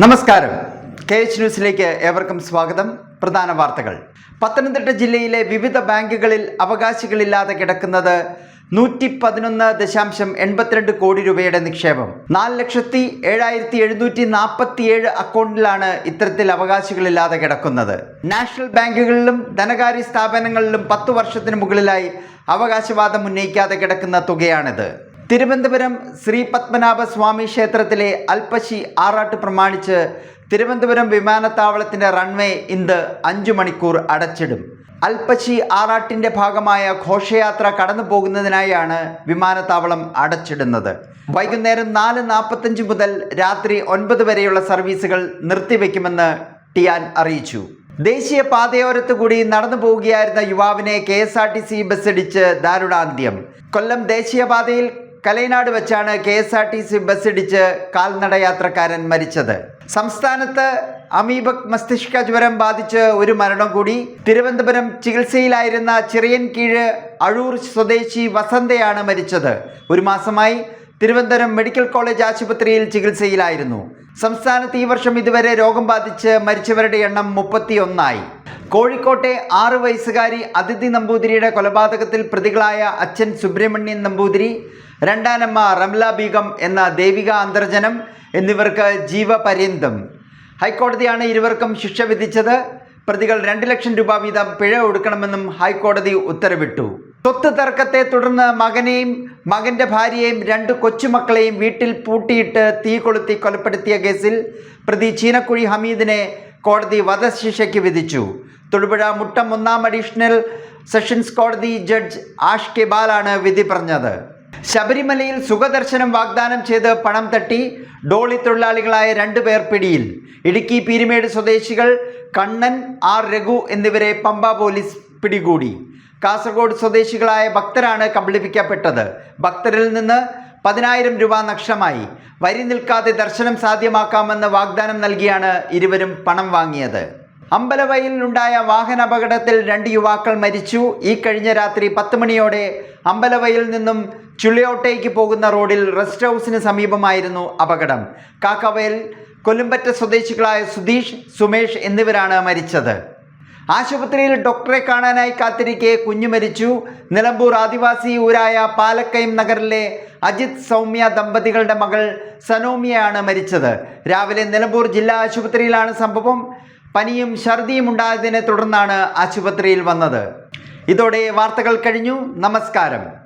നമസ്കാരം. K H ന്യൂസിലേക്ക് ഏവർക്കും സ്വാഗതം. പ്രധാന വാർത്തകൾ. പത്തനംതിട്ട ജില്ലയിലെ വിവിധ ബാങ്കുകളിൽ അവകാശികളില്ലാതെ കിടക്കുന്നത് നൂറ്റി പതിനൊന്ന് ദശാംശം എൺപത്തിരണ്ട് കോടി രൂപയുടെ നിക്ഷേപം. നാല് ലക്ഷത്തി ഏഴായിരത്തി എഴുന്നൂറ്റി നാൽപ്പത്തി ഏഴ് അക്കൗണ്ടിലാണ് ഇത്തരത്തിൽ അവകാശികളില്ലാതെ കിടക്കുന്നത്. നാഷണൽ ബാങ്കുകളിലും ധനകാര്യ സ്ഥാപനങ്ങളിലും പത്തു വർഷത്തിന് മുകളിലായി അവകാശവാദം ഉന്നയിക്കാതെ കിടക്കുന്ന തുകയാണിത്. തിരുവനന്തപുരം ശ്രീ പത്മനാഭ സ്വാമി ക്ഷേത്രത്തിലെ അൽപ്പശി ആറാട്ട് പ്രമാണിച്ച് തിരുവനന്തപുരം വിമാനത്താവളത്തിന്റെ റൺവേ ഇന്ന് അഞ്ചു മണിക്കൂർ അടച്ചിടും. അൽപ്പശി ആറാട്ടിന്റെ ഭാഗമായ ഘോഷയാത്ര കടന്നു പോകുന്നതിനായാണ് വിമാനത്താവളം അടച്ചിടുന്നത്. വൈകുന്നേരം നാല് നാൽപ്പത്തഞ്ച് മുതൽ രാത്രി ഒൻപത് വരെയുള്ള സർവീസുകൾ നിർത്തിവെക്കുമെന്ന് ടിയാൻ അറിയിച്ചു. ദേശീയ പാതയോരത്ത് കൂടി നടന്നു പോവുകയായിരുന്ന യുവാവിനെ K S R T C bus ഇടിച്ച് ദാരുണാന്ത്യം. കൊല്ലം ദേശീയപാതയിൽ കലൈനാട് വെച്ചാണ് K S R T C കാൽനട യാത്രക്കാരൻ മരിച്ചത്. സംസ്ഥാനത്ത് അമീബക് മസ്തിഷ്ക ജ്വരം ബാധിച്ച് ഒരു മരണം കൂടി. തിരുവനന്തപുരം ചികിത്സയിലായിരുന്ന ചെറിയൻ കീഴ് അഴൂർ സ്വദേശി വസന്തയാണ് മരിച്ചത്. ഒരു മാസമായി തിരുവനന്തപുരം മെഡിക്കൽ കോളേജ് ആശുപത്രിയിൽ ചികിത്സയിലായിരുന്നു. സംസ്ഥാനത്ത് ഈ വർഷം ഇതുവരെ രോഗം ബാധിച്ച് മരിച്ചവരുടെ എണ്ണം മുപ്പത്തിയൊന്നായി. കോഴിക്കോട്ടെ ആറു വയസ്സുകാരി അതിഥി നമ്പൂതിരിയുടെ കൊലപാതകത്തിൽ പ്രതികളായ അച്ഛൻ സുബ്രഹ്മണ്യൻ നമ്പൂതിരി രണ്ടാനമ്മ റംല ബീഗം എന്ന ദേവിക അന്തർജനം എന്നിവർക്ക് ജീവപര്യന്തം. ഹൈക്കോടതിയാണ് ഇരുവർക്കും ശിക്ഷ വിധിച്ചത്. പ്രതികൾ രണ്ട് ലക്ഷം രൂപ വീതം പിഴ ഒടുക്കണമെന്നും ഹൈക്കോടതി ഉത്തരവിട്ടു. സ്വത്ത് തർക്കത്തെ തുടർന്ന് മകനെയും മകന്റെ ഭാര്യയെയും രണ്ട് കൊച്ചുമക്കളെയും വീട്ടിൽ പൂട്ടിയിട്ട് തീ കൊളുത്തി കൊലപ്പെടുത്തിയ കേസിൽ പ്രതി ചീനക്കുഴി ഹമീദിനെ കോടതി വധശിക്ഷയ്ക്ക് വിധിച്ചു. തൊടുപുഴ മുട്ടം ഒന്നാം അഡീഷണൽ സെഷൻസ് കോടതി ജഡ്ജ് ആഷ് കെബാലാണ് വിധി പറഞ്ഞത്. ശബരിമലയിൽ സുഖദർശനം വാഗ്ദാനം ചെയ്ത് പണം തട്ടി ഡോളി തൊഴിലാളികളായ രണ്ടുപേർ പിടിയിൽ. ഇടുക്കി പീരുമേട് സ്വദേശികൾ കണ്ണൻ ആർ രഘു എന്നിവരെ പമ്പ പോലീസ് പിടികൂടി. കാസർഗോഡ് സ്വദേശികളായ ഭക്തരാണ് കബളിപ്പിക്കപ്പെട്ടത്. ഭക്തരിൽ നിന്ന് പതിനായിരം രൂപ നഷ്ടമായി. വരി നിൽക്കാതെ ദർശനം സാധ്യമാക്കാമെന്ന് വാഗ്ദാനം നൽകിയാണ് ഇരുവരും പണം വാങ്ങിയത്. അമ്പലവയലിലുണ്ടായ വാഹന അപകടത്തിൽ രണ്ട് യുവാക്കൾ മരിച്ചു. ഈ കഴിഞ്ഞ രാത്രി പത്ത് മണിയോടെ അമ്പലവയിൽ നിന്നും ചുള്ളിയോട്ടേക്ക് പോകുന്ന റോഡിൽ റെസ്റ്റ് ഹൗസിന് സമീപമായിരുന്നു അപകടം. കാക്കവയൽ കൊല്ലുമ്പറ്റ സ്വദേശികളായ സുധീഷ് സുമേഷ് എന്നിവരാണ് മരിച്ചത്. ആശുപത്രിയിൽ ഡോക്ടറെ കാണാനായി കാത്തിരിക്കെ കുഞ്ഞു മരിച്ചു. നിലമ്പൂർ ആദിവാസി ഊരായ പാലക്കയം നഗറിലെ അജിത് സൗമ്യ ദമ്പതികളുടെ മകൾ സനോമിയയാണ് മരിച്ചത്. രാവിലെ നിലമ്പൂർ ജില്ലാ ആശുപത്രിയിലാണ് സംഭവം. പനിയും ഛർദിയും ഉണ്ടായതിനെ തുടർന്നാണ് ആശുപത്രിയിൽ വന്നത്. ഇതോടെ വാർത്തകൾ കഴിഞ്ഞു. നമസ്കാരം.